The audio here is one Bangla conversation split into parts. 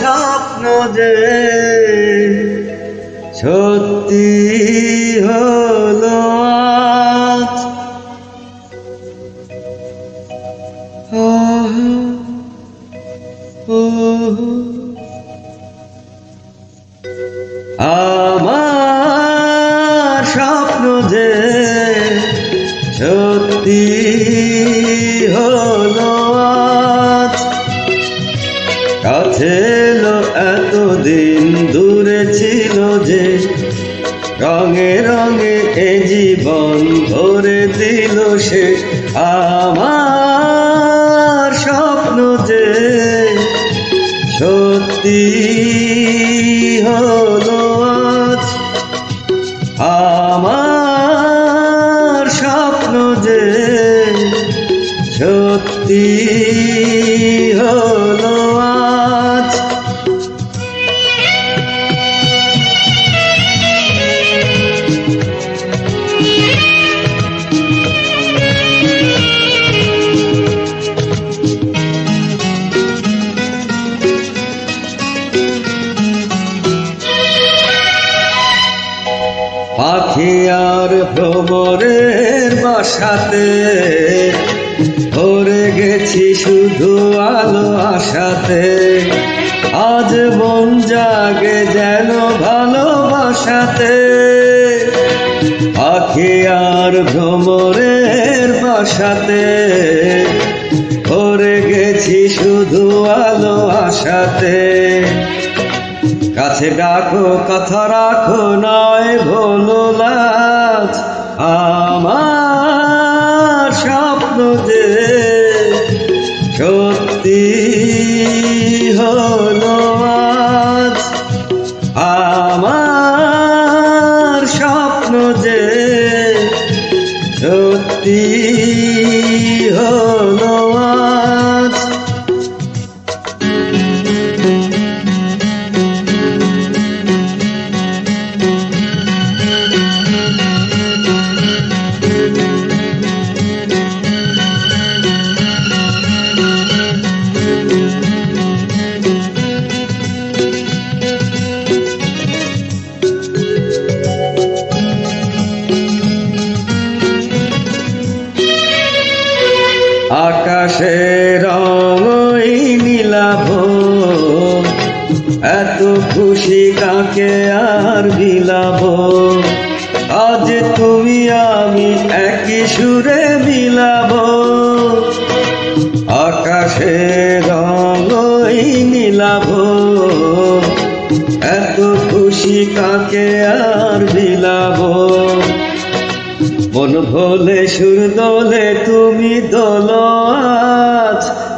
স্বপ্ন যে সত্যি হল Oh, oh, oh. এতদিন দূরে ছিল যে রঙে রঙে এ জীবন ভরে দিল সে। আমার স্বপ্ন যে সত্যি হলো আজ। আমার স্বপ্ন যে সত্যি আর বাসাতে। ভরে গেছি শুধু আলো আশাতে। আজ মন জাগে যেন ভালোবাসাতে। পাখি আর ভ্রমরের বাসাতে। ভরে গেছি শুধু আলো আশাতে। কাছে ডাকো, কথা রাখো, নয় ভোলো লাজ। আমার স্বপ্ন যে সত্যি হলো আজ। আমার স্বপ্ন যে সত্যি আকাশে রঙই নীলাভ এত খুশি কাকে আর বিলাব আজ তুমি আমি একই সুরে মিলাব। আকাশে রঙই নীলাভ এত খুশি কাকে আর বিলাব মন ভোলে সুর দোলে তুমি দোল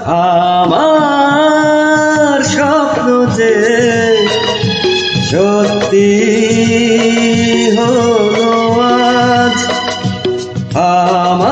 আমার স্বপ্ন যে সত্যি হলো আজ। আমার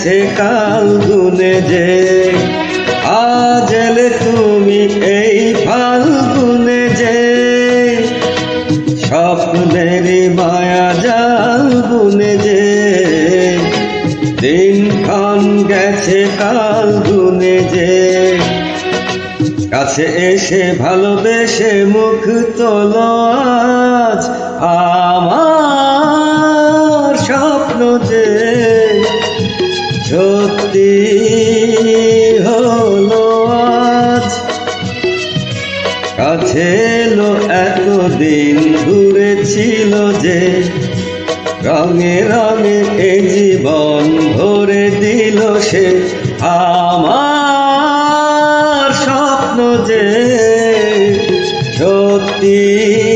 গেছে কাল গুনে যে, আজ এলে তুমি এই ফাল্গুনে যে। স্বপ্নের মায়া জাল গুনে যে দিন খান গেছে কাল গুনে যে। কাছে এসে ভালোবেসে মুখ তোলো আজ, আমার স্বপ্ন যে। সত্যি হলো আজ। কাছে এলো এতদিন, দূরে ছিল যে। রঙে রঙে এ জীবন ভরে দিল সে। আমার স্বপ্ন যে সত্যি